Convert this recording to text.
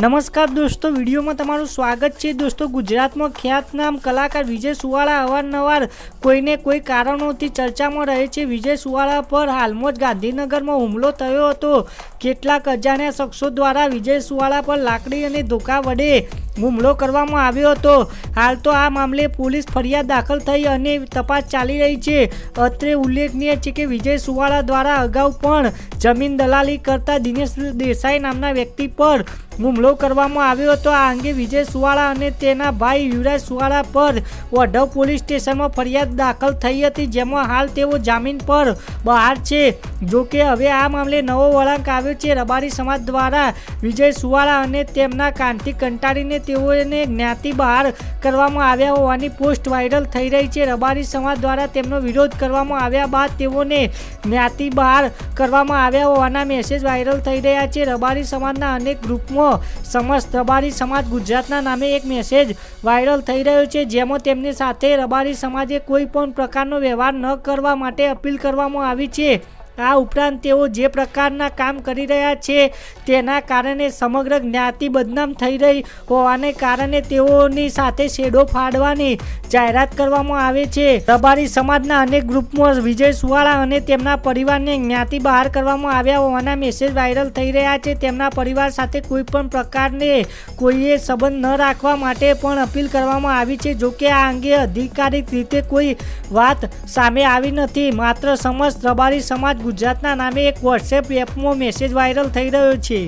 નમસ્કાર દોસ્તો, વિડીયોમાં તમારું સ્વાગત છે. દોસ્તો, ગુજરાતમાં ખ્યાતનામ કલાકાર વિજય સુવાળા અવારનવાર કોઈને કોઈ કારણોથી ચર્ચામાં રહે છે. વિજય સુવાળા પર હાલમાં જ ગાંધીનગરમાં હુમલો થયો હતો. કેટલાક અજાણ્યા શખ્સો દ્વારા વિજય સુવાળા પર લાકડી અને ધોકા વડે હુમલો કરવામાં આવ્યો હતો. હાલ તો આ મામલે પોલીસ ફરિયાદ દાખલ થઈ અને તપાસ ચાલી રહી છે. અત્રે ઉલ્લેખનીય છે કે વિજય સુવાળા દ્વારા અગાઉ પણ જમીન દલાલી કરતા દિનેશ દેસાઈ નામના વ્યક્તિ પર હુમલો કરવામાં આવ્યો હતો. આ અંગે વિજય સુવાળા અને તેના ભાઈ યુવરાજ સુવાળા પર વઢવ પોલીસ સ્ટેશનમાં ફરિયાદ દાખલ થઈ હતી, જેમાં હાલ તેઓ જામીન પર બહાર છે. જોકે હવે આ મામલે નવો વળાંક આવ્યો છે. રબારી સમાજ દ્વારા વિજય સુવાળા અને તેમના કાંતિ કંટાળીને તેઓને જ્ઞાતિ બહાર કરવામાં આવ્યા હોવાની પોસ્ટ વાયરલ થઈ રહી છે. રબારી સમાજ દ્વારા તેમનો વિરોધ કરવામાં આવ્યા બાદ તેઓને જ્ઞાતિ બહાર કરવામાં આવ્યા હોવાના મેસેજ વાયરલ થઈ રહ્યા છે. રબારી સમાજના અનેક ગ્રુપમાં સમસ્ત રબારી સમાજ ગુજરાતના નામે એક મેસેજ વાયરલ થઈ રહ્યો છે, જેમાં તેમની સાથે રબારી સમાજે કોઈ પણ પ્રકારનો વ્યવહાર ન કરવા માટે અપીલ કરવામાં આવી છે. આ ઉપરાંત તેઓ જે પ્રકારના કામ કરી રહ્યા છે, તેના કારણે સમગ્ર જ્ઞાતિ બદનામ થઈ રહી હોવાને કારણે તેઓની સાથે શેડો ફાડવાની જાહેરાત કરવામાં આવે છે. રબારી સમાજના અનેક ગ્રુપમાં વિજય સુવાળા અને તેમના પરિવારને જ્ઞાતિ બહાર કરવામાં આવ્યા હોવાના મેસેજ વાયરલ થઈ રહ્યા છે. તેમના પરિવાર સાથે કોઈ પણ પ્રકારને કોઈએ સંબંધ ન રાખવા માટે પણ અપીલ કરવામાં આવી છે. જોકે આ અંગે અધિકારિક રીતે કોઈ વાત સામે આવી નથી. માત્ર સમજ રબારી સમાજ ગુજરાતના નામે એક વોટ્સએપ એપમાં મેસેજ વાયરલ થઈ રહ્યો છે.